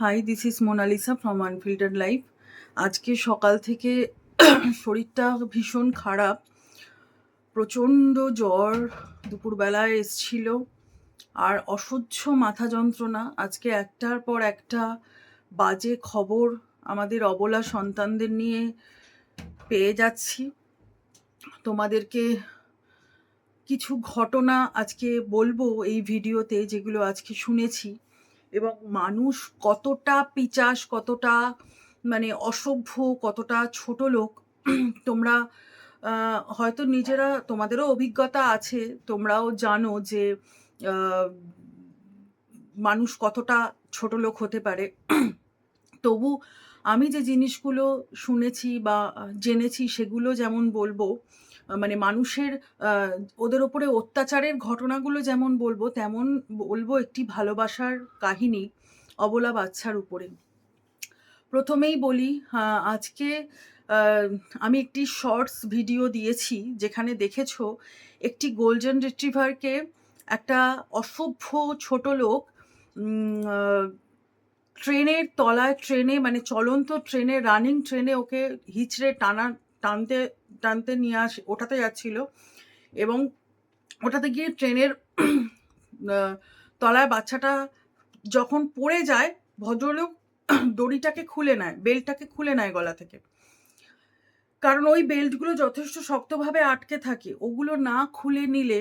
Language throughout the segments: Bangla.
Hi this is Monalisa from unfiltered life আজকে সকাল থেকে শরীরটা ভীষণ খারাপ। প্রচণ্ড জ্বর দুপুরবেলায় এসছিল। আর অসহ্য মাথা যন্ত্রণা। আজকে একটার পর একটা বাজে খবর আমাদের অবলা সন্তানদের নিয়ে পেয়ে যাচ্ছি। তোমাদেরকে কিছু ঘটনা আজকে বলব এই ভিডিওতে যেগুলো আজকে শুনেছি। এবং মানুষ কতটা পিচাস, কতটা মানে অসভ্য, কতটা ছোট লোক, তোমরা হয়তো নিজেরা, তোমাদেরও অভিজ্ঞতা আছে, তোমরাও জানো যে মানুষ কতটা ছোট লোক হতে পারে। তবু আমি যে জিনিসগুলো শুনেছি বা জেনেছি সেগুলো যেমন বলব মানে মানুষের ওদের ওপরে অত্যাচারের ঘটনাগুলো যেমন বলব, তেমন বলব একটি ভালোবাসার কাহিনী অবলা বাচ্চার উপরে। প্রথমেই বলি আজকে আমি একটি শর্টস ভিডিও দিয়েছি যেখানে দেখেছ একটি গোল্ডেন রিট্রিভারকে একটা অসভ্য ছোট লোক ট্রেনের তলায়, ট্রেনে মানে চলন্ত ট্রেনে, রানিং ট্রেনে ওকে হিচড়ে টানা টানতে টানতে নিয়ে আস ওঠাতে যাচ্ছিল এবং ওটাতে গিয়ে ট্রেনের তলায় বাচ্চাটা যখন পড়ে যায়, ভদ্রলোক দড়িটাকে খুলে নেয়, বেল্টটাকে খুলে নেয় গলা থেকে। কারণ ওই বেল্টগুলো যথেষ্ট শক্তভাবে আটকে থাকে, ওগুলো না খুলে নিলে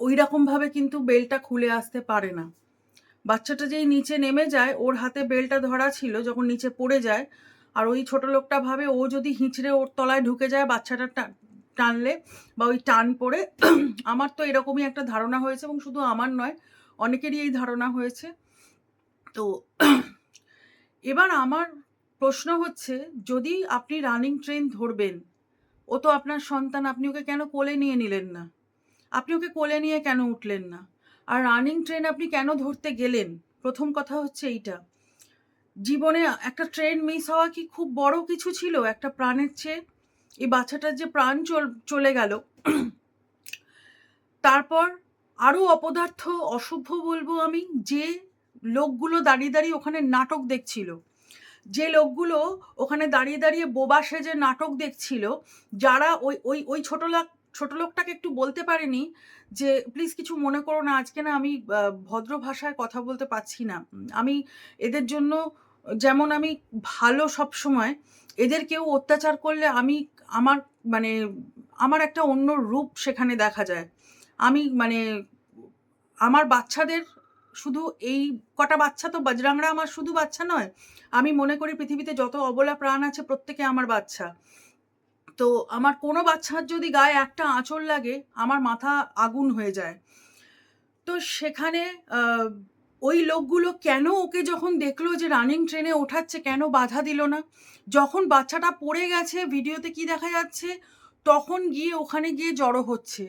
ওই রকমভাবে কিন্তু বেলটা খুলে আসতে পারে না। বাচ্চাটা যেই নিচে নেমে যায়, ওর হাতে বেলটা ধরা ছিল, যখন নিচে পড়ে যায় আর ওই ছোট লোকটা ভাবে ও যদি হিঁচড়ে ওর তলায় ঢুকে যায় বাচ্চাটা টানলে বা ওই টান পড়ে, আমার তো এরকমই একটা ধারণা হয়েছে এবং শুধু আমার নয়, অনেকেরই এই ধারণা হয়েছে। তো এবার আমার প্রশ্ন হচ্ছে, যদি আপনি রানিং ট্রেন ধরবেন, ও তো আপনার সন্তান, আপনি ওকে কেন কোলে নিয়ে নিলেন না? আপনি ওকে কোলে নিয়ে কেন উঠলেন না? আর রানিং ট্রেন আপনি কেন ধরতে গেলেন? প্রথম কথা হচ্ছে এইটা। জীবনে একটা ট্রেন মিস হওয়া কি খুব বড় কিছু ছিল? একটা প্রাণের চেয়ে এই বাচ্চাটার যে প্রাণ চল- গেল। তারপর আরও অপদার্থ, অসভ্য বলব আমি, যে লোকগুলো দাঁড়িয়ে দাঁড়িয়ে ওখানে নাটক দেখছিল। যে লোকগুলো ওখানে দাঁড়িয়ে দাঁড়িয়ে বোবা সেজে নাটক দেখছিল, যারা ওই ওই ওই ছোট লোক, ছোট লোকটাকে একটু বলতে পারেনি যে, প্লিজ কিছু মনে করো না, আজকে না আমি ভদ্র ভাষায় কথা বলতে পারছি না। আমি এদের জন্য যেমন আমি ভালো সব সময়, এদের কেউ অত্যাচার করলে আমি আমার মানে আমার একটা অন্য রূপ সেখানে দেখা যায়। আমি মানে আমার বাচ্চাদের শুধু এই কটা বাচ্চা তো বাজরাংরা আমার শুধু বাচ্চা নয়, আমি মনে করি পৃথিবীতে যত অবলা প্রাণ আছে প্রত্যেকে আমার বাচ্চা। তো আমার কোনো বাচ্চার যদি গায়ে একটা আঁচড় লাগে, আমার মাথা আগুন হয়ে যায়। তো সেখানে ওই লোকগুলো কেন ওকে যখন দেখল যে রানিং ট্রেনে ওঠাচ্ছে, কেন বাধা দিল না? যখন বাচ্চাটা পড়ে গেছে, ভিডিওতে কি দেখা যাচ্ছে? তখন গিয়ে ওখানে গিয়ে জড়ো হচ্ছে।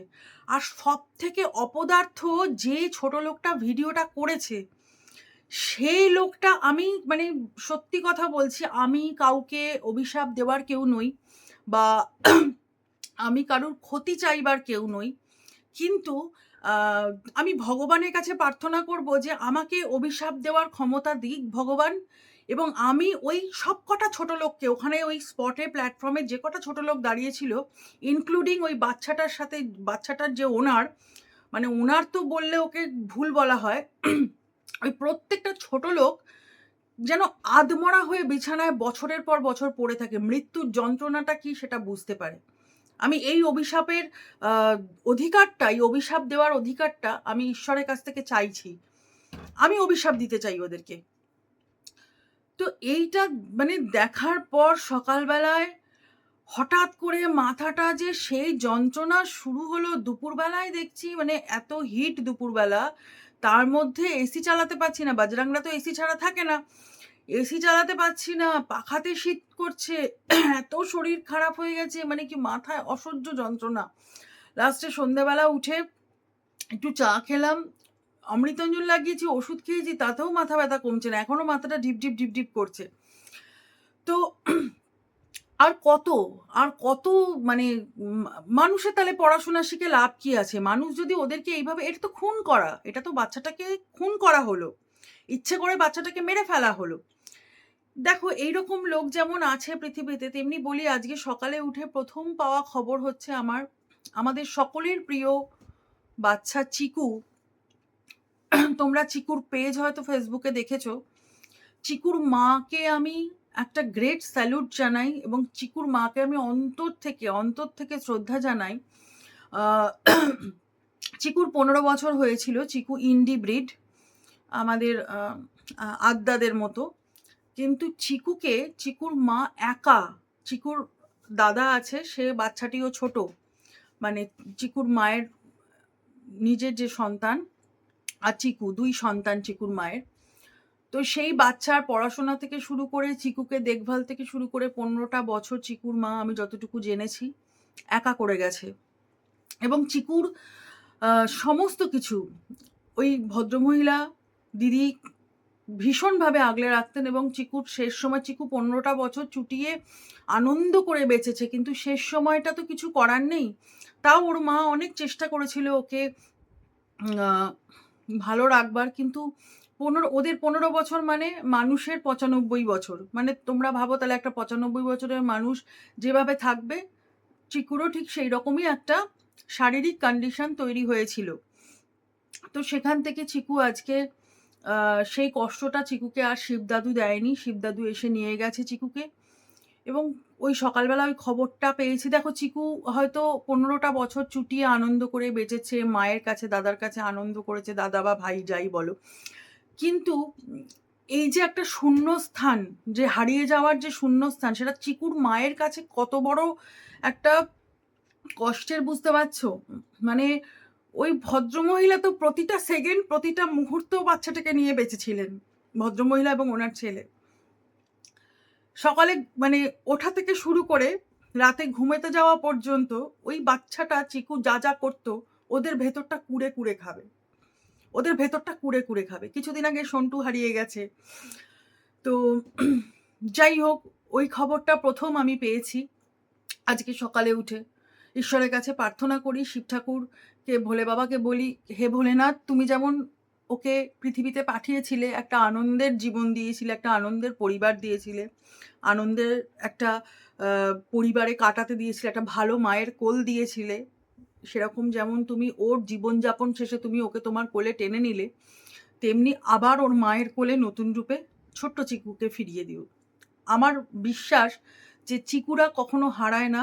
আর সব থেকে অপদার্থ যে ছোট লোকটা ভিডিওটা করেছে, সেই লোকটা আমি মানে সত্যি কথা বলছি, আমি কাউকে অভিশাপ দেওয়ার কেউ নই বা আমি কারোর ক্ষতি চাইবার কেউ নই। কিন্তু আমি ভগবানের কাছে প্রার্থনা করব যে আমাকে অভিশাপ দেওয়ার ক্ষমতা দিক ভগবান। এবং আমি ওই সব কটা ছোট লোককে, ওখানে ওই স্পটে প্ল্যাটফর্মে যে কটা ছোট লোক দাঁড়িয়েছিল ইনক্লুডিং ওই বাচ্চাটার সাথে, বাচ্চাটার যে ওনার মানে ওনার তো বললে ওকে ভুল বলা হয়, ওই প্রত্যেকটা ছোট লোক যেন আদমরা হয়ে বিছানায় বছরের পর বছর পড়ে থাকে। মৃত্যুর যন্ত্রণাটা কি সেটা বুঝতে পারে। আমি এই অভিশাপের অধিকারটা, এই অভিশাপ দেওয়ার অধিকারটা আমি ঈশ্বরের কাছ থেকে চাইছি। আমি অভিশাপ দিতে চাই ওদেরকে। তো এইটা মানে দেখার পর সকালবেলায় হঠাৎ করে মাথাটা যে সেই যন্ত্রণা শুরু হলো দুপুরবেলায় দেখছি মানে এত হিট দুপুরবেলা। তার মধ্যে এসি চালাতে পারছি না বাজরাংরা তো এসি ছাড়া থাকে না। এসি চালাতে পারছি না, পাখাতে শীত করছে, এত শরীর খারাপ হয়ে গেছে মানে কি মাথায় অসহ্য যন্ত্রণা। লাস্টে সন্ধেবেলা উঠে একটু চা খেলাম, অমৃতঞ্জন লাগিয়েছি, ওষুধ খেয়েছি, তাতেও মাথা ব্যথা কমছে না, এখনও মাথাটা ঢিপ ঢিপ ঢিপ ঢিপ করছে। তো আর কত আর কত মানে মানুষের তাহলে পড়াশোনা শিখে লাভ কি আছে? মানুষ যদি ওদেরকে এইভাবে, এটা তো খুন করা, এটা তো বাচ্চাটাকে খুন করা হলো। ইচ্ছে করে বাচ্চাটাকে মেরে ফেলা হলো। দেখো, এইরকম লোক যেমন আছে পৃথিবীতে, তেমনি বলি আজকে সকালে উঠে প্রথম পাওয়া খবর হচ্ছে আমার, আমাদের সকলের প্রিয় বাচ্চা চিকু। তোমরা চিকুর পেজ হয়তো ফেসবুকে দেখেছ। চিকুর মাকে আমি একটা গ্রেট স্যালুট জানাই এবং চিকুর মাকে আমি অন্তর থেকে অন্তর থেকে শ্রদ্ধা জানাই। চিকুর পনেরো বছর হয়েছিল, চিকু ইন্ডি ব্রিড, আমাদের আদ্দাদের মতো। কিন্তু চিকুকে, চিকুর মা একা, চিকুর দাদা আছে, সে বাচ্চাটিও ছোট। মানে চিকুর মায়ের, নিজের যে সন্তান আর চিকু, দুই সন্তান চিকুর মায়ের। তো সেই বাচ্চার পড়াশোনা থেকে শুরু করে, চিকুকে দেখভাল থেকে শুরু করে পনেরোটা বছর চিকুর মা আমি যতটুকু জেনেছি, একা করে গেছে। এবং চিকুর সমস্ত কিছু, ওই ভদ্রমহিলা, দিদি ভীষণভাবে আগলে রাখতেন এবং চিকুর শেষ সময় চিকু পনেরোটা বছর চুটিয়ে আনন্দ করে বেঁচেছে, কিন্তু শেষ সময়টা তো কিছু করার নেই। তাও ওর মা অনেক চেষ্টা করেছিল ওকে ভালো রাখবার, কিন্তু পনেরো, ওদের পনেরো বছর মানে মানুষের পঁচানব্বই বছর। মানে তোমরা ভাবো তাহলে একটা পঁচানব্বই বছরের মানুষ যেভাবে থাকবে, চিকুরও ঠিক সেই রকমই একটা শারীরিক কন্ডিশন তৈরি হয়েছিল। তো সেখান থেকে চিকু আজকে সেই কষ্টটা চিকুকে আর শিবদাদু দেয়নি। শিবদাদু এসে নিয়ে গেছে চিকুকে। এবং ওই সকালবেলা ওই খবরটা পেয়েছি। দেখো, চিকু হয়তো পনেরোটা বছর চুটিয়ে আনন্দ করে বেঁচেছে, মায়ের কাছে, দাদার কাছে আনন্দ করেছে, দাদা বা ভাই যাই বলো। কিন্তু এই যে একটা শূন্য স্থান যে হারিয়ে যাওয়ার যে শূন্য স্থান সেটা চিকুর মায়ের কাছে কত বড় একটা কষ্টের, বুঝতে পারছ? মানে ওই ভদ্রমহিলা তো প্রতিটা সেকেন্ড প্রতিটা মুহূর্ত বাচ্চাটাকে নিয়ে বেঁচেছিলেন। ভদ্রমহিলা এবং ওনার ছেলে। সকালে মানে ওঠা থেকে শুরু করে রাতে ঘুমেতে যাওয়া পর্যন্ত ওই বাচ্চাটা চিকু যা যা করতো, ওদের ভেতরটা কুড়ে কুড়ে খাবে। ওদের ভেতরটা কুড়ে কুড়ে খাবে। কিছুদিন আগে সন্টু হারিয়ে গেছে। তো যাই হোক, ওই খবরটা প্রথম আমি পেয়েছি। আজকে সকালে উঠে। ঈশ্বরের কাছে প্রার্থনা করি শিব ঠাকুরকে ভোলে বাবাকে বলি হে ভোলেনাথ তুমি যেমন ওকে পৃথিবীতে পাঠিয়েছিলে একটা আনন্দের জীবন দিয়েছিলে একটা আনন্দের পরিবার দিয়েছিলে আনন্দের একটা পরিবারে কাটাতে দিয়েছিলে একটা ভালো মায়ের কোল দিয়েছিলে সেরকম যেমন তুমি ওর জীবনযাপন শেষে তুমি ওকে তোমার কোলে টেনে নিলে তেমনি আবার ওর মায়ের কোলে নতুন রূপে ছোট্ট চিকুকে ফিরিয়ে দিও। আমার বিশ্বাস যে চিকুরা কখনো হারায় না।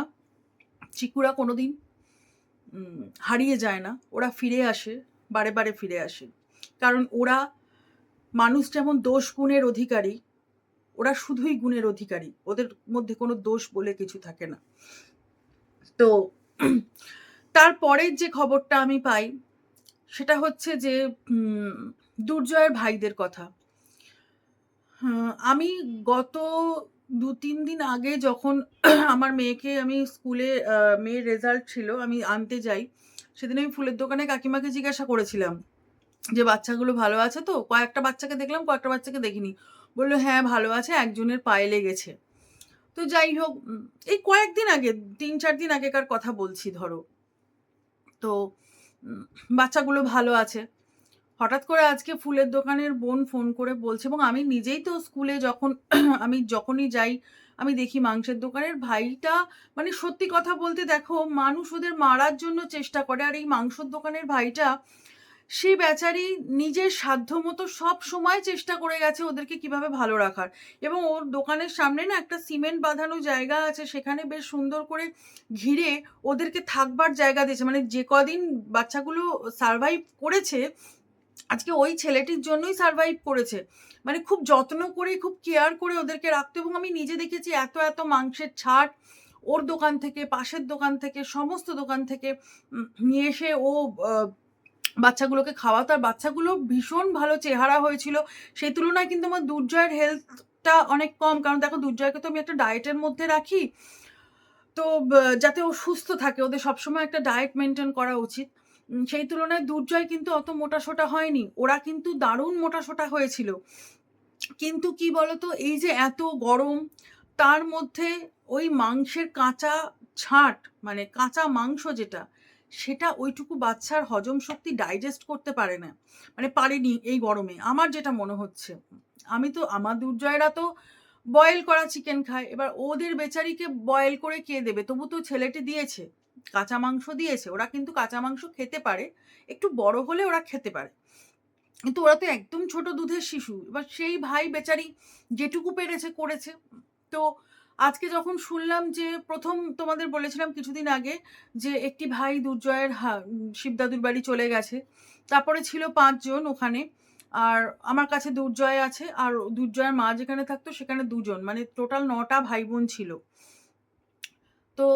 চিকুরা কোনোদিন উম, হারিয়ে যায় না। ওরা ফিরে আসে বারে বারে ফিরে আসে। কারণ ওরা মানুষ যেমন দোষ গুণের অধিকারী ওরা শুধুই গুণের অধিকারী। ওদের মধ্যে কোনো দোষ বলে কিছু থাকে না। তো তারপরের যে খবরটা আমি পাই সেটা হচ্ছে যে দুর্জয়ের ভাইদের কথা। হ্যাঁ, আমি গত দু তিন দিন আগে যখন আমার মেয়েকে আমি স্কুলে মেয়ের রেজাল্ট ছিল, আমি আনতে যাই, সেদিন আমি ফুলের দোকানে কাকিমাকে জিজ্ঞাসা করেছিলাম যে, বাচ্চাগুলো ভালো আছে তো? কয়েকটা বাচ্চাকে দেখলাম, কয়েকটা বাচ্চাকে দেখিনি। বলল হ্যাঁ ভালো আছে, একজনের পায়ে লেগেছে। তো যাই হোক এই কয়েকদিন আগে তিন চার দিন আগেকার কথা বলছি, ধরো। তো বাচ্চাগুলো ভালো আছে। হঠাৎ করে আজকে ফুলের দোকানের বোন ফোন করে বলছে, এবং আমি নিজেই তো স্কুলে যখন আমি যখনই যাই, আমি দেখি মাংসের দোকানের ভাইটা মানে সত্যি কথা বলতে দেখো, মানুষ ওদের মারার জন্য চেষ্টা করে, আর এই মাংসর দোকানের ভাইটা, সে বেচারি নিজের সাধ্য মতো সব সময় চেষ্টা করে গেছে ওদেরকে কীভাবে ভালো রাখার। এবং ওর দোকানের সামনে না একটা সিমেন্ট বাঁধানো জায়গা আছে, সেখানে বেশ সুন্দর করে ঘিরে ওদেরকে থাকবার জায়গা দিয়েছে। মানে যে কদিন বাচ্চাগুলো সারভাইভ করেছে আজকে ওই ছেলেটির জন্যই সারভাইভ করেছে। মানে খুব যত্ন করে খুব কেয়ার করে ওদেরকে রাখতো এবং আমি নিজে দেখেছি এত এত মাংসের ছাট ওর দোকান থেকে, পাশের দোকান থেকে, সমস্ত দোকান থেকে নিয়ে এসে ও বাচ্চাগুলোকে খাওয়াতো। আর বাচ্চাগুলো ভীষণ ভালো চেহারা হয়েছিল। সেই তুলনায় কিন্তু আমার দুর্জয়ের হেলথটা অনেক কম। কারণ দেখো, দুর্জয়কে তো আমি একটা ডায়েটের মধ্যে রাখি। তো যাতে ও সুস্থ থাকে। ওদের সবসময় একটা ডায়েট মেনটেন করা উচিত। সেই তুলনায় দুর্জয় কিন্তু অত মোটাসোটা হয়নি। ওরা কিন্তু দারুণ মোটাসোটা হয়েছিল। কিন্তু কি বলতো, এই যে এত গরম, তার মধ্যে ওই মাংসের কাঁচা ছাট মানে কাঁচা মাংস যেটা, সেটা ওইটুকু বাচ্চার হজম শক্তি ডাইজেস্ট করতে পারে না। মানে পারেনি এই গরমে। আমার যেটা মনে হচ্ছে, আমি তো, আমার দুর্জয়রা তো বয়েল করা চিকেন খায়। এবার ওদের বেচারিকে বয়েল করে কে দেবে? তবু তো ছেলেটি দিয়েছে। কাঁচা মাংস দিয়েছে, ওরা কিন্তু কাঁচা মাংস খেতে পারে, একটু বড় হলে ওরা খেতে পারে। কিন্তু ওরা তো একদম ছোট দুধের শিশু, এবার সেই ভাই বেচারি যেটুকু পেরেছে, করেছে। তো আজকে যখন শুনলাম যে প্রথম তোমাদের বলেছিলাম কিছুদিন আগে যে একটি ভাই দুর্জয়ের শিবদাদুর বাড়ি চলে গেছে, তারপরে ছিল পাঁচজন ওখানে, আর আমার কাছে দুর্জয় আছে, আর দুর্জয়ের মা যেখানে থাকতো সেখানে দুজন মানে টোটাল নটা ভাই বোন ছিল। তো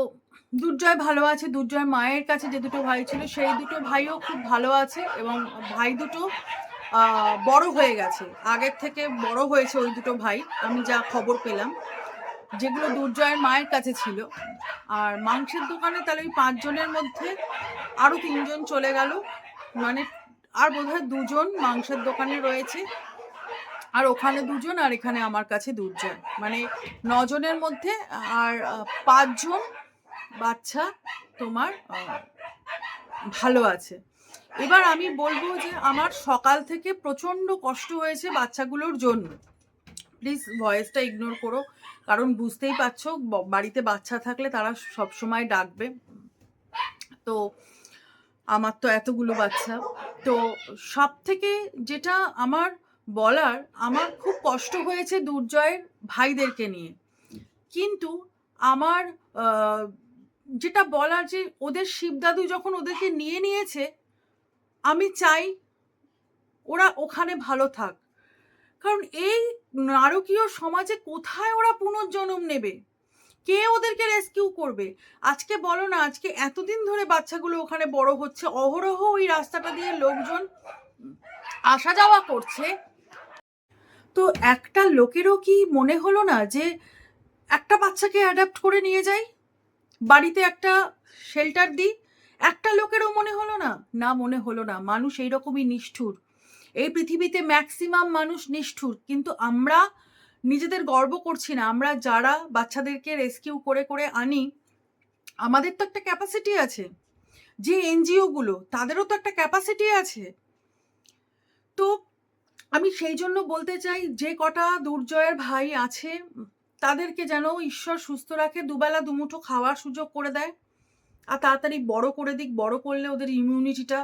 দুর্জয় ভালো আছে, দুর্জয় মায়ের কাছে যে দুটো ভাই ছিল, সেই দুটো ভাইও খুব ভালো আছে এবং ভাই দুটো বড় হয়ে গেছে। আগের থেকে বড় হয়েছে ওই দুটো ভাই, আমি যা খবর পেলাম। যেগুলো দুর্জয়ের মায়ের কাছে ছিল। আর মাংসের দোকানে তাহলে ওই পাঁচজনের মধ্যে আরও তিনজন চলে গেল। মানে আর বোধহয় দুজন মাংসের দোকানে রয়েছে, আর ওখানে দুজন, আর এখানে আমার কাছে দুজন মানে নজনের মধ্যে, আর পাঁচজন বাচ্চা তোমার ভালো আছে। এবার আমি বলব যে আমার সকাল থেকে প্রচণ্ড কষ্ট হয়েছে বাচ্চাগুলোর জন্য। প্লিজ ভয়েসটা ইগনোর করো, কারণ বুঝতেই পারছ বাড়িতে বাচ্চা থাকলে তারা সব সময় ডাকবে। তো আমার তো এতগুলো বাচ্চা। তো সব থেকে যেটা আমার বলার, আমার খুব কষ্ট হয়েছে দুর্জয়ের ভাইদেরকে নিয়ে। কিন্তু আমার যেটা বলার যে ওদের শিবদাদু যখন ওদেরকে নিয়ে নিয়েছে, আমি চাই ওরা ওখানে ভালো থাক। কারণ এই নারকীয় সমাজে কোথায় ওরা পুনর্জন্ম নেবে? কে ওদেরকে রেস্কিউ করবে? আজকে বলো না, আজকে এতদিন ধরে বাচ্চাগুলো ওখানে বড় হচ্ছে, অহরহ ওই রাস্তাটা দিয়ে লোকজন আসা যাওয়া করছে। তো একটা লোকেরও কি মনে হলো না যে একটা বাচ্চাকে অ্যাডাপ্ট করে নিয়ে যাই? বাড়িতে একটা শেল্টার দিই, একটা লোকেরও মনে হলো না না মনে হলো না, মানুষ এইরকমই নিষ্ঠুর। এই পৃথিবীতে ম্যাক্সিমাম মানুষ নিষ্ঠুর, কিন্তু আমরা নিজেদের গর্ব করছি না। আমরা যারা বাচ্চাদেরকে রেস্কিউ করে করে আনি, আমাদের তো একটা ক্যাপাসিটি আছে। যে এনজিওগুলো তাদেরও তো একটা ক্যাপাসিটি আছে। তো আমি সেই জন্য বলতে চাই, যে কটা দুর্জয়ের ভাই আছে তাদেরকে যেন ঈশ্বর সুস্থ রাখে, দুবেলা দুমুঠো খাওয়ার সুযোগ করে দেয়। আর তাড়াতাড়ি বড় করে দিক, বড় করলে ওদের ইমিউনিটিটা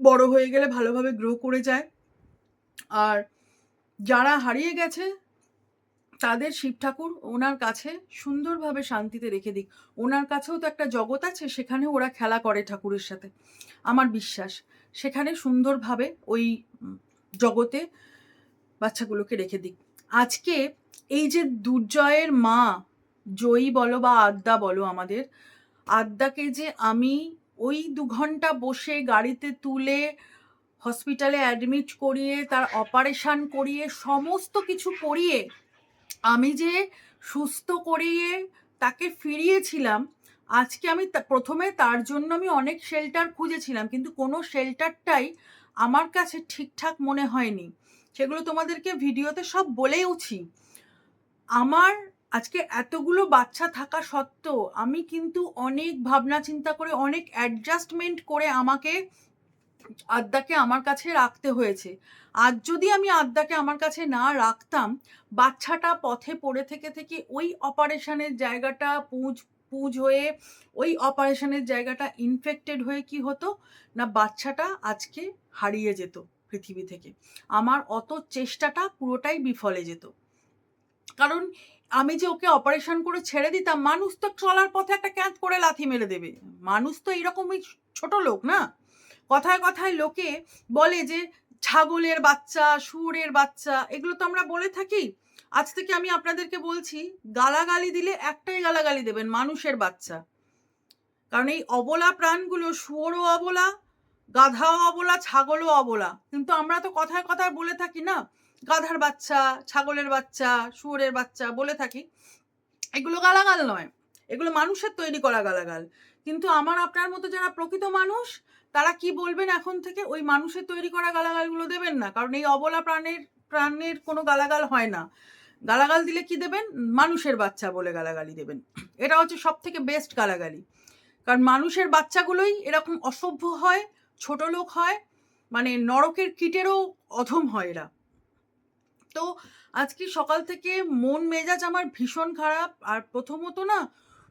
বড় হয়ে গেলে ভালোভাবে গ্রো করে যায়। আর যারা হারিয়ে গেছে, তাদের শিব ঠাকুর ওনার কাছে সুন্দরভাবে শান্তিতে রেখে দিক। ওনার কাছেও তো একটা জগৎ আছে সেখানে ওরা খেলা করে ঠাকুরের সাথে। আমার বিশ্বাস, সেখানে সুন্দরভাবে ওই জগতে বাচ্চাগুলোকে রেখে দিক। আজকে এই যে দুর্জয়ের মা, জয়ী বলো বা আদ্যা বলো আমাদের, আদ্যাকে যে আমি ওই দু ঘণ্টা বসে গাড়িতে তুলে হসপিটালে অ্যাডমিট করিয়ে, তার অপারেশান করিয়ে, সমস্ত কিছু করিয়ে, আমি যে সুস্থ করিয়ে তাকে ফিরিয়েছিলাম, আজকে আমি প্রথমে তার জন্য আমি অনেক শেল্টার খুঁজেছিলাম, কিন্তু কোনো শেল্টারটাই আমার কাছে ঠিকঠাক মনে হয়নি। সেগুলো তোমাদেরকে ভিডিওতে সব বলেওছি। আমার আজকে এতগুলো বাচ্চা থাকা সত্ত্বেও আমি কিন্তু অনেক ভাবনা চিন্তা করে, অনেক অ্যাডজাস্টমেন্ট করে আমাকে আদ্যাকে আমার কাছে রাখতে হয়েছে। আজ যদি আমি আদ্যাকে আমার কাছে না রাখতাম, বাচ্চাটা পথে পড়ে থেকে থেকে ওই অপারেশনের জায়গাটা পুঁজ পুঁজ হয়ে, ওই অপারেশনের জায়গাটা ইনফেক্টেড হয়ে কি হতো? না, বাচ্চাটা আজকে হারিয়ে যেত পৃথিবী থেকে। আমার অত চেষ্টাটা পুরোটাই বিফলে যেত। কারণ আমি যে ওকে অপারেশন করে ছেড়ে দিতাম, মানুষ তো চলার পথে একটা ক্যাঁচ করে লাথি মেরে দেবে। মানুষ তো এরকমই ছোট লোক না? কথায় কথায় লোকে বলে যে ছাগলের বাচ্চা, শুয়োরের বাচ্চা, এগুলো তো আমরা বলে থাকি। আজ থেকে আমি আপনাদেরকে বলছি, গালাগালি দিলে একটাই গালাগালি দেবেন, মানুষের বাচ্চা। কারণ এই অবলা প্রাণগুলো শুয়োরও অবলা, গাধাও অবলা, ছাগলও অবলা। কিন্তু আমরা তো কথায় কথায় বলে থাকি না? গাধার বাচ্চা, ছাগলের বাচ্চা, শুয়োরের বাচ্চা বলে থাকি। এগুলো গালাগাল নয়। এগুলো মানুষের তৈরি করা গালাগাল। কিন্তু আমার আপনার মতো যারা প্রকৃত মানুষ, তারা কি বলবেন এখন থেকে? ওই মানুষের তৈরি করা গালাগালগুলো দেবেন না। কারণ এই অবলা প্রাণের প্রাণের কোনো গালাগাল হয় না। গালাগাল দিলে কি দেবেন? মানুষের বাচ্চা বলে গালাগালি দেবেন। এটা হচ্ছে সব থেকে বেস্ট গালাগালি। কারণ মানুষের বাচ্চাগুলোই এরকম অসভ্য হয়, ছোট লোক হয় মানে নরকের কীটেরও অধম হয় এরা। তো আজকে সকাল থেকে মন মেজাজ আমার ভীষণ খারাপ। আর প্রথমত না,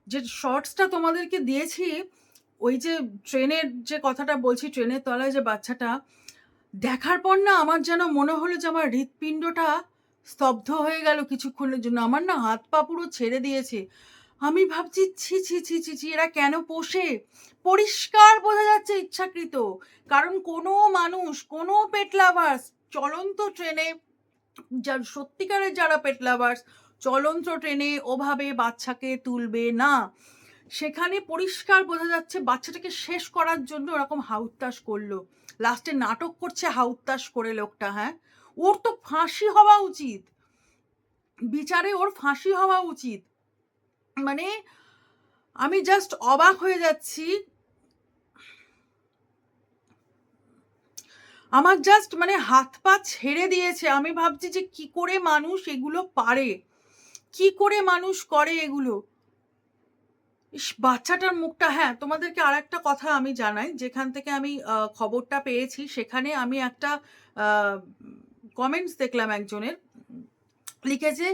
যে শর্টসটা তোমাদেরকে দিয়েছি, ওই যে ট্রেনের যে কথাটা বলছি, ট্রেনের তলায় যে বাচ্চাটা, দেখার পর না আমার যেন মনে হলো যে আমার হৃৎপিণ্ডটা স্তব্ধ হয়ে গেল কিছুক্ষণের জন্য। আমার না হাত পা পুরো ছেড়ে দিয়েছে। আমি ভাবছি, ছি ছি ছি ছি ছি, এরা কেন পোষে? পরিষ্কার বোঝা যাচ্ছে ইচ্ছাকৃত। কারণ কোনো মানুষ, কোনো পেট লাভার্স চলন্ত ট্রেনে যার সত্যিকারের যারা পেট লাভার্স চলন্ত ট্রেনে ওভাবে বাচ্চাকে তুলবে না। সেখানে পরিষ্কার বোঝা যাচ্ছে বাচ্চাটাকে শেষ করার জন্য ওরকম হাউত্তাস করল। লাস্টে নাটক করছে হাউত্তাস করে লোকটা হ্যাঁ? ওর তো ফাঁসি হওয়া উচিত। বিচারে ওর ফাঁসি হওয়া উচিত। মানে আমি জাস্ট অবাক হয়ে যাচ্ছি আমার জাস্ট মানে হাত পা ছেড়ে দিয়েছে। আমি ভাবছি যে কি করে মানুষ এগুলো পারে? কি করে মানুষ করে এগুলো? ইস, বাচ্চাটার মুখটা হ্যাঁ তোমাদেরকে আর একটা কথা আমি জানাই। যেখান থেকে আমি খবরটা পেয়েছি, সেখানে আমি একটা কমেন্টস দেখলাম একজনের। লিখেছে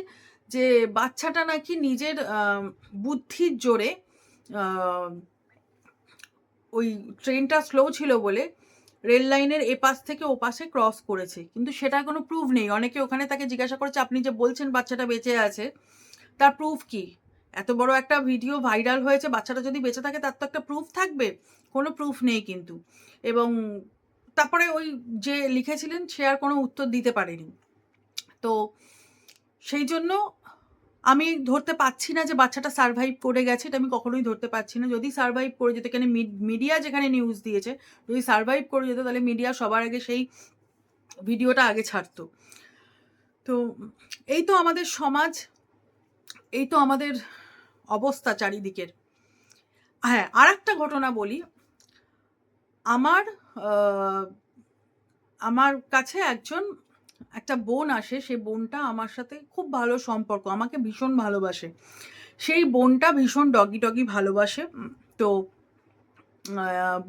যে, বাচ্চাটা নাকি নিজের বুদ্ধির জোরে ওই ট্রেনটা স্লো ছিল বলে রেল লাইনের এপাশ থেকে ওপাশে ক্রস করেছে। কিন্তু সেটা কোনো প্রুফ নেই। অনেকে ওখানে তাকে জিজ্ঞাসা করেছে, আপনি যে বলছেন বাচ্চাটা বেঁচে আছে, তার প্রুফ কি? এত বড় একটা ভিডিও ভাইরাল হয়েছে, বাচ্চাটা যদি বেঁচে থাকে, তার তো একটা প্রুফ থাকবে। কোনো প্রুফ নেই কিন্তু। এবং তারপরে ওই যে লিখেছিলেন, সে আর কোনো উত্তর দিতে পারেনি। তো সেই জন্য আমি ধরতে পারছি না যে বাচ্চাটা সারভাইভ করে গেছে, এটা আমি কখনোই ধরতে পারছি না। যদি সারভাইভ করে যেত, এখানে মিডিয়া যেখানে নিউজ দিয়েছে, যদি সারভাইভ করে যেত, তাহলে মিডিয়া সবার আগে সেই ভিডিওটা আগে ছাড়তো। তো এই তো আমাদের সমাজ, এই তো আমাদের অবস্থা চারিদিকের। হ্যাঁ আর একটা ঘটনা বলি। আমার আমার কাছে একজন একটা বোন আসে, সেই বোনটা আমার সাথে খুব ভালো সম্পর্ক, আমাকে ভীষণ ভালোবাসে। সেই বোনটা ভীষণ ডগি ডগি ভালোবাসে তো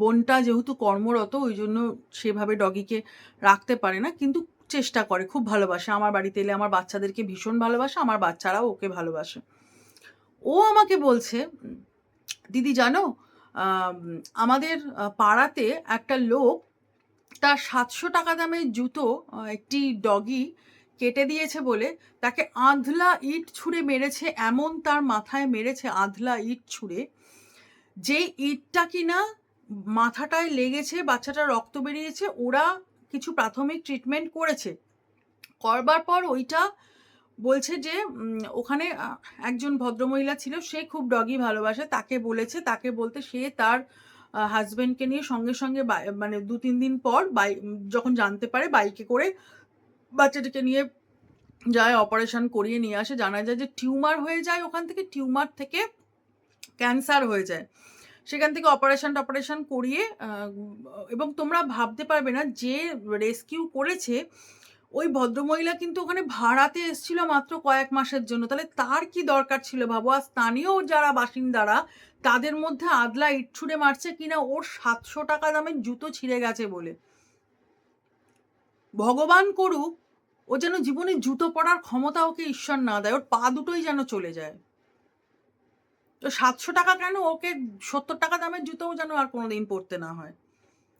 বোনটা যেহেতু কর্মরত ওই জন্য সেভাবে ডগিকে রাখতে পারে না, কিন্তু চেষ্টা করে, খুব ভালোবাসে। আমার বাড়িতে এলে আমার বাচ্চাদেরকে ভীষণ ভালোবাসে, আমার বাচ্চারাও ওকে ভালোবাসে। ও আমাকে বলছে দিদি জানো আমাদের পাড়াতে একটা লোক তার সাতশো টাকা দামের জুতো একটি ডগি কেটে দিয়েছে বলে তাকে আধলা ইট ছুঁড়ে মেরেছে, এমন তার মাথায় মেরেছে আধলা ইট ছুঁড়ে। যে ইটটা কিনা মাথাটায় লেগেছে, বাচ্চাটা রক্ত বেরিয়েছে, ওরা কিছু প্রাথমিক ট্রিটমেন্ট করেছে। করবার পর ওইটা বলছে যে ওখানে একজন ভদ্রমহিলা ছিল, সে খুব ডগি ভালোবাসে, তাকে বলেছে, তাকে বলতে সে তার হাজবেন্ডকে নিয়ে সঙ্গে সঙ্গে মানে দু তিন দিন পর বাই, যখন জানতে পারে বাইকে করে বাচ্চাটিকে নিয়ে যায় অপারেশন করিয়ে নিয়ে আসে, জানা যায় যে টিউমার হয়ে যায় ওখান থেকে টিউমার থেকে ক্যান্সার হয়ে যায়। সেখান থেকে অপারেশন টপারেশন করিয়ে এবং তোমরা ভাবতে পারবে না যে রেস্কিউ করেছে ওই ভদ্রমহিলা কিন্তু ওখানে ভাড়াতে এসেছিল মাত্র কয়েক মাসের জন্য। তাহলে তার কি দরকার ছিল ভাবো আর স্থানীয় যারা বাসিন্দারা, তাদের মধ্যে আদলা ইট ছুঁড়ে মারছে কিনা? ওর সাতশো টাকা দামের জুতো ছিঁড়ে গেছে বলে। ভগবান করুক, ও যেন জীবনে জুতো পরার ক্ষমতা ওকে ঈশ্বর না দেয়। ওর পা দুটোই যেন চলে যায়। তো সাতশো টাকা কেন? ওকে সত্তর টাকা দামের জুতোও যেন আর কোনোদিন পরতে না হয়।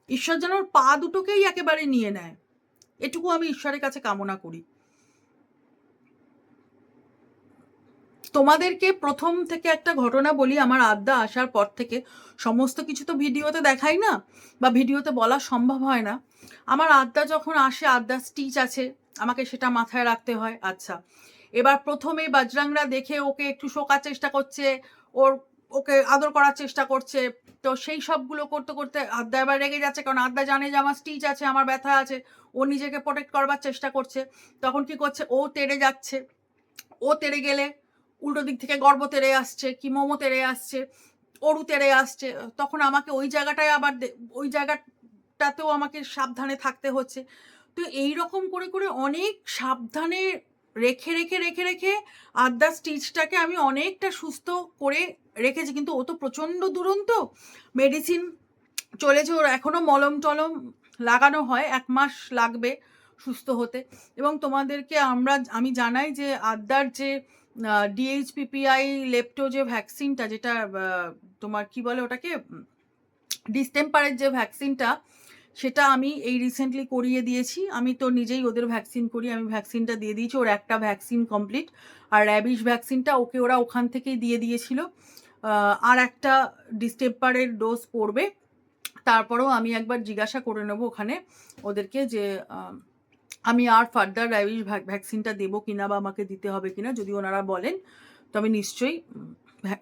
ঈশ্বর যেন ওর পা দুটোকেই একেবারে নিয়ে নেয়। এটুকু আমি ঈশ্বরের কাছে কামনা করি। তোমাদেরকে প্রথম থেকে একটা ঘটনা বলি, আমার আড্ডা আসার পর থেকে সমস্ত কিছু তো ভিডিওতে দেখাই না বা ভিডিওতে বলা সম্ভব হয় না। আমার আড্ডা যখন আসে আড্ডা স্টিচ আছে, আমাকে সেটা মাথায় রাখতে হয়। আচ্ছা এবার প্রথমে বাজরাংরা দেখে ওকে একটু শোকার চেষ্টা করছে, ওর ওকে আদর করার চেষ্টা করছে। তো সেই সবগুলো করতে করতে আড্ডা এবার রেগে যাচ্ছে, কারণ আদ্যা জানে যে আমার স্টিচ আছে, আমার ব্যথা আছে, ও নিজেকে প্রোটেক্ট করবার চেষ্টা করছে। তখন কি করছে? ও তেড়ে যাচ্ছে। ও তেড়ে গেলে উল্টো দিক থেকে গর্ব তেড়ে আসছে, কি মোমো তেড়ে আসছে, অরু তেড়ে আসছে। তখন আমাকে ওই জায়গাটায় আবার ওই জায়গাটাতেও আমাকে সাবধানে থাকতে হচ্ছে। তো এই রকম করে করে অনেক সাবধানে রেখে রেখে রেখে রেখে আদ্যা স্টিচটাকে আমি অনেকটা সুস্থ করে রেখেছি। কিন্তু ও তো প্রচণ্ড দুরন্ত। মেডিসিন চলেছে, ওর এখনও মলম টলম লাগানো হয়, এক মাস লাগবে সুস্থ হতে। এবং তোমাদেরকে আমরা, আমি জানাই যে আদ্যার যে ডিএইচপিপিআই লেপটো যে ভ্যাকসিনটা, যেটা তোমার কি বলে ওটাকে? ডিস্টেম্পারের যে ভ্যাকসিনটা সেটা আমি এই রিসেন্টলি করিয়ে দিয়েছি। আমি তো নিজেই ওদের ভ্যাকসিন করি, আমি ভ্যাকসিনটা দিয়ে দিয়েছি, ওর একটা ভ্যাকসিন কমপ্লিট আর র্যাবিশ ভ্যাকসিনটা ওকে ওরা ওখান থেকেই দিয়ে দিয়েছিল। আর একটা ডিস্টেম্পারের ডোজ পড়বে। তারপরেও আমি একবার জিজ্ঞাসা করে নেব ওখানে ওদেরকে যে আমি আর ফার্দার র্যাবিশ ভ্যাকসিনটা দেবো কিনা বা আমাকে দিতে হবে কিনা, যদি ওনারা বলেন তো আমি নিশ্চয়ই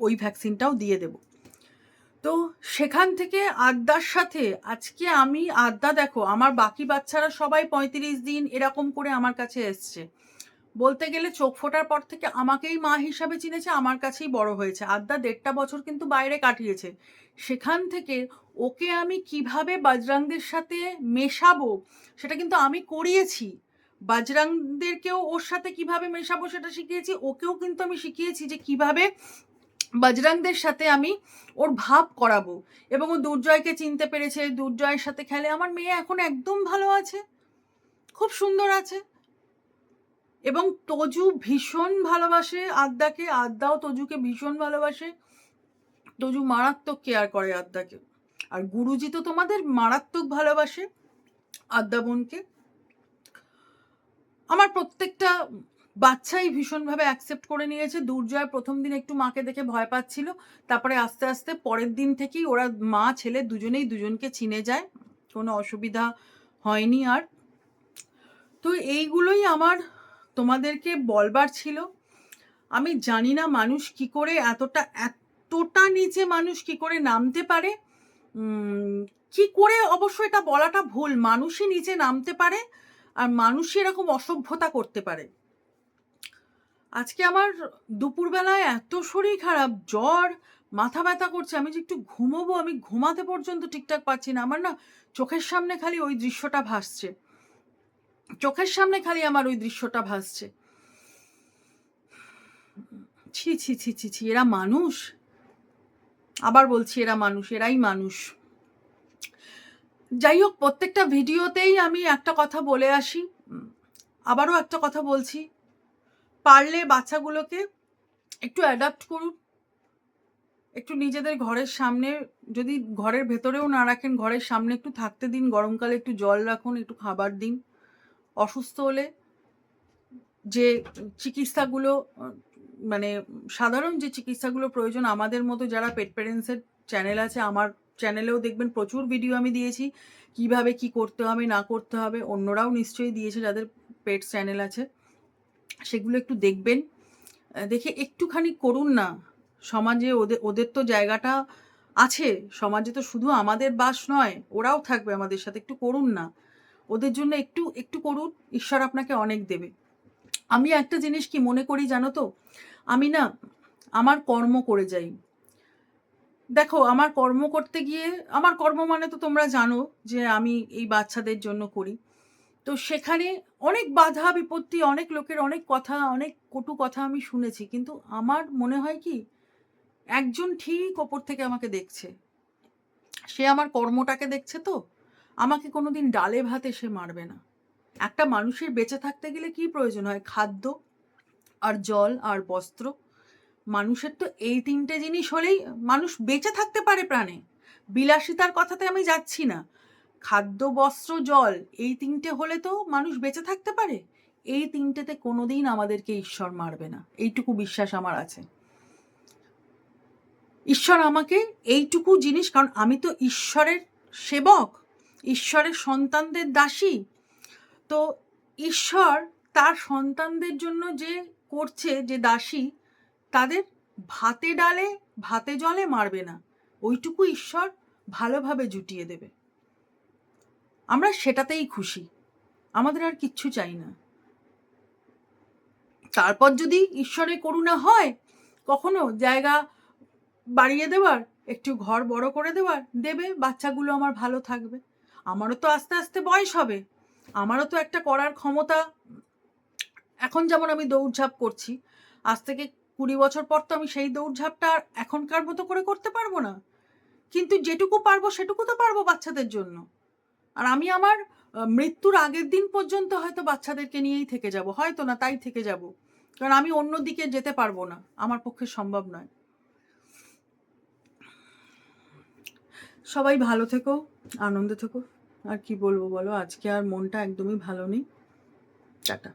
ওই ভ্যাকসিনটাও দিয়ে দেবো। তো সেখান থেকে আদ্যার সাথে আজকে আমি আদ্যা দেখো, আমার বাকি বাচ্চারা সবাই পঁয়ত্রিশ দিন এরকম করে আমার কাছে এসছে। বলতে গেলে চোখ ফোটার পর থেকে আমাকেই মা হিসাবে চিনেছে, আমার কাছেই বড় হয়েছে। আদ্যা দেড়টা বছর কিন্তু বাইরে কাটিয়েছে। সেখান থেকে ওকে আমি কীভাবে বাজরাংদের সাথে মেশাবো, সেটা কিন্তু আমি করিয়েছি। বাজরাংদেরকেও ওর সাথে কীভাবে মেশাবো সেটা শিখিয়েছি, ওকেও কিন্তু আমি শিখিয়েছি যে কীভাবে বজরংদের সাথে আমি ওর ভাব করাবো। এবং ও দুর্জয়কে চিনতে পেরেছে। দুর্জয়ের সাথে খেলে আমার মেয়ে এখন একদম ভালো আছে। খুব সুন্দর আছে। এবং তজু ভীষণ ভালোবাসে আদ্যাকে আদ্যাও তজুকে ভীষণ ভালোবাসে। তজু মারাত্মক কেয়ার করে আদ্যাকে আর গুরুজি তো তোমাদের মারাত্মক ভালোবাসে আদ্যা বোনকে। আমার প্রত্যেকটা বাচ্চাই ভীষণভাবে অ্যাকসেপ্ট করে নিয়েছে। দুর্জয় প্রথম দিন একটু মাকে দেখে ভয় পাচ্ছিল। তারপরে আস্তে আস্তে পরের দিন থেকেই ওরা মা, ছেলে দুজনেই দুজনকে চিনে যায়। কোনো অসুবিধা হয়নি আর। তো এইগুলোই আমার তোমাদেরকে বলবার ছিল। আমি জানি না মানুষ কি করে এতটা এতটা নিচে মানুষ কি করে নামতে পারে। কি করে অবশ্য এটা বলাটা ভুল। মানুষই নিচে নামতে পারে আর মানুষই এরকম অসভ্যতা করতে পারে। আজকে আমার দুপুরবেলায় এত শরীর খারাপ, জ্বর, মাথা ব্যথা করছে, আমি যে একটু ঘুমোবো, আমি ঘুমাতে পর্যন্ত ঠিকঠাক পাচ্ছি না। আমার না চোখের সামনে খালি ওই দৃশ্যটা ভাসছে। চোখের সামনে খালি আমার ওই দৃশ্যটা ভাসছে। ছি ছি ছি ছি ছি, এরা মানুষ? আবার বলছি এরা মানুষ, এরাই মানুষ। যাই হোক, প্রত্যেকটা ভিডিওতেই আমি একটা কথা বলে আসি। আবারও একটা কথা বলছি। পারলে বাচ্চাগুলোকে একটু অ্যাডাপ্ট করুন। একটু নিজেদের ঘরের সামনে, যদি ঘরের ভেতরেও না রাখেন, ঘরের সামনে একটু থাকতে দিন, গরমকালে একটু জল রাখুন, একটু খাবার দিন। অসুস্থ হলে যে চিকিৎসাগুলো মানে সাধারণ যে চিকিৎসাগুলো প্রয়োজন, আমাদের মতো যারা পেট প্যারেন্টসের চ্যানেল আছে, আমার চ্যানেলেও দেখবেন প্রচুর ভিডিও আমি দিয়েছি, কীভাবে কি করতে হবে, না করতে হবে, অন্যরাও নিশ্চয়ই দিয়েছে যাদের পেট চ্যানেল আছে। সেগুলো একটু দেখবেন। দেখে একটুখানি করুন না। সমাজে ওদের ওদের তো জায়গাটা আছে। সমাজে তো শুধু আমাদের বাস নয়, ওরাও থাকবে আমাদের সাথে। একটু করুন না। ওদের জন্য একটু একটু করুন, ঈশ্বর আপনাকে অনেক দেবে। আমি একটা জিনিস কি মনে করি জানো তো? আমি না, আমার কর্ম করে যাই। দেখো, আমার কর্ম করতে গিয়ে, আমার কর্ম মানে তো তোমরা জানো যে আমি এই বাচ্চাদের জন্য করি। তো সেখানে অনেক বাধা, বিপত্তি, অনেক লোকের অনেক কথা, অনেক কটু কথা আমি শুনেছি। কিন্তু আমার মনে হয় কি, একজন ঠিক ওপর থেকে আমাকে দেখছে। সে আমার কর্মটাকে দেখছে তো, আমাকে কোনোদিন ডালে ভাতে সে মারবে না। একটা মানুষের বেঁচে থাকতে গেলে কি প্রয়োজন হয়? খাদ্য আর জল আর বস্ত্র। মানুষের তো এই তিনটে জিনিস হলেই মানুষ বেঁচে থাকতে পারে প্রাণে। বিলাসিতার কথাতে আমি যাচ্ছি না। খাদ্য, বস্ত্র, জল, এই তিনটে হলে তো মানুষ বেঁচে থাকতে পারে। এই তিনটেতে কোনোদিন আমাদেরকে ঈশ্বর মারবে না। এইটুকু বিশ্বাস আমার আছে। ঈশ্বর আমাকে এইটুকু জিনিস, কারণ আমি তো ঈশ্বরের সেবক, ঈশ্বরের সন্তানদের দাসী। তো ঈশ্বর তার সন্তানদের জন্য যে করছে, যে দাসী, তাদের ভাতে ডালে, ভাতে জলে মারবে না। ওইটুকু ঈশ্বর ভালোভাবে জুটিয়ে দেবে। আমরা সেটাতেই খুশি। আমাদের আর কিচ্ছু চাই না। তারপর যদি ঈশ্বরের করুণা হয়, কখনো জায়গা বাড়িয়ে দেওয়ার, একটু ঘর বড় করে দেওয়ার, দেবে, বাচ্চাগুলো আমার ভালো থাকবে। আমারও তো আস্তে আস্তে বয়স হবে। আমারও তো একটা করার ক্ষমতা, এখন যেমন আমি দৌড়ঝাঁপ করছি, আজ থেকে কুড়ি বছর পর তো আমি সেই দৌড়ঝাঁপটা আর এখনকার মতো করে করতে পারব না। কিন্তু যেটুকু পারব সেটুকু তো পারব বাচ্চাদের জন্য। আর আমি আমার মৃত্যুর আগের দিন পর্যন্ত হয়তো বাচ্চাদেরকে নিয়েই থেকে যাব। হয়তো না, তাই থেকে যাব। কারণ আমি অন্য দিকে যেতে পারব না। আমার পক্ষে সম্ভব নয়। সবাই ভালো থেকো, আনন্দে থেকো। আর কি বলব বলো? আজকে আর মনটা একদমই ভালো নেই। টাটা।